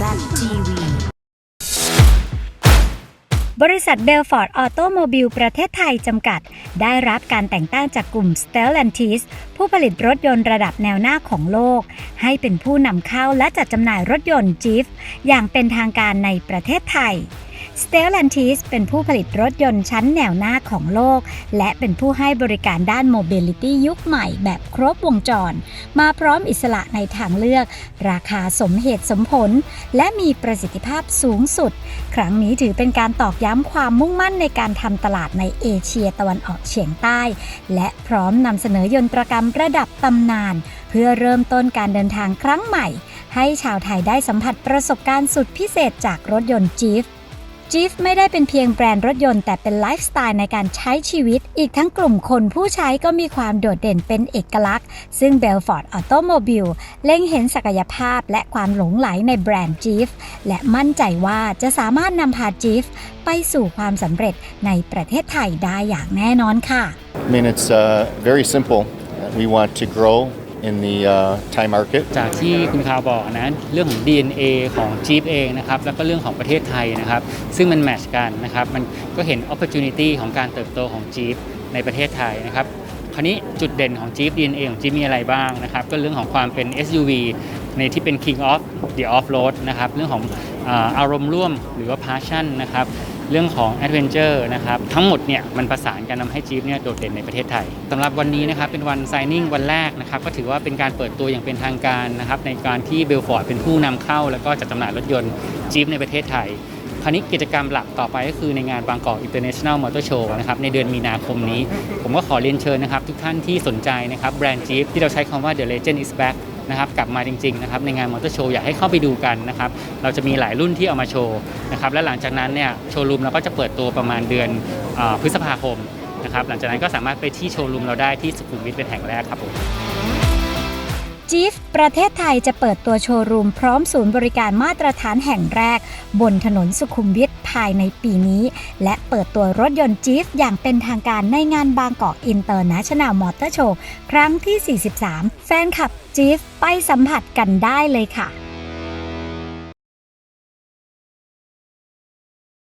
ZTV บริษัทเบลฟอร์ดออโตโมบิลประเทศไทยจำกัด ได้รับการแต่งตั้งจากกลุ่ม Stellantis ผู้ผลิตรถยนต์ระดับแนวหน้าของโลก ให้เป็นผู้นำเข้าและจัดจำหน่ายรถยนต์จีฟอย่างเป็นทางการในประเทศไทย Stellantis เป็นผู้ผลิตรถยนต์ชั้นแนวหน้าของโลก และเป็นผู้ให้บริการด้าน Mobility ยุคใหม่แบบครบวงจร มาพร้อมอิสระในทางเลือก ราคาสมเหตุสมผล และมีประสิทธิภาพสูงสุด ครั้งนี้ถือเป็นการตอกย้ำความมุ่งมั่นในการทำตลาดในเอเชียตะวันออกเฉียงใต้ และพร้อมนำเสนอยนตรกรรมระดับตำนาน เพื่อเริ่มต้นการเดินทางครั้งใหม่ ให้ชาวไทยได้สัมผัสประสบการณ์สุดพิเศษจากรถยนต์จีฟ จีฟไม่ได้เป็นเพียงแบรนด์รถยนต์แต่เป็นไลฟ์สไตล์ในการใช้ชีวิต อีกทั้งกลุ่มคนผู้ใช้ก็มีความโดดเด่นเป็นเอกลักษณ์ ซึ่ง Belfort Automobile เล็งเห็นศักยภาพและความหลงไหลในแบรนด์จีฟและมั่นใจว่าจะสามารถนำพาจีฟไปสู่ความสำเร็จในประเทศไทยได้อย่างแน่นอนค่ะ I mean, it's uh, very simple. We want to grow in the uh, Thai market. จากที่คุณคาวบอกนะเรื่องของ DNA ของ Jeep เองนะครับแล้วก็เรื่องของประเทศไทยนะครับ ซึ่งมันแมชกันนะครับมันก็เห็น opportunity ของการเติบโตของ Jeep ในประเทศไทยนะครับคราวนี้จุดเด่นของ Jeep DNA ของ Jeep มีอะไรบ้างนะครับ ก็เรื่องของความเป็น SUV ในที่เป็น King of the Off Road นะครับ เรื่องของอาอารมณ์ร่วมหรือว่า passion นะครับ เรื่องของ Adventure นะครับทั้งหมดเนี่ยมันประสานกันทำให้ Jeep เนี่ยโดดเด่นในประเทศไทยสำหรับวันนี้นะครับเป็นวัน signing วันแรกนะครับก็ถือว่าเป็นการเปิดตัวอย่างเป็นทางการนะครับในการที่เบลฟอร์ดเป็นผู้นำเข้า แล้วก็จัดจำหน่ายรถยนต์ Jeep ในประเทศไทยคราวนี้กิจกรรมหลักต่อไปก็คือในงานบางกอก International Motor Show นะครับในเดือนมีนาคมนี้ ผมก็ขอเรียนเชิญนะครับทุกท่านที่สนใจนะครับแบรนด์ Jeep ที่เราใช้คำว่า The Legend is back นะครับกลับมาจริงๆนะครับในงานมอเตอร์โชว์อยากให้เข้าไปดูกันนะครับเราจะมีหลายรุ่นที่เอามาโชว์นะครับและหลังจากนั้นเนี่ยโชว์รูมเราก็จะเปิดตัวประมาณเดือนอพฤษภาคมนะครับหลังจากนั้นก็สามารถไปที่โชว์รูมเราได้ที่สุขุมวิทเป็นแห่งแรกครับผม จีฟประเทศไทยจะเปิดตัวโชว์รูมพร้อมศูนย์บริการมาตรฐานแห่งแรก บนถนนสุขุมวิทภายในปีนี้ และเปิดตัวรถยนต์จีฟอย่างเป็นทางการในงานบางกอกอินเตอร์เนชั่นแนลมอเตอร์โชว์ครั้งที่ 43 แฟนคลับจีฟไปสัมผัสกันได้เลยค่ะ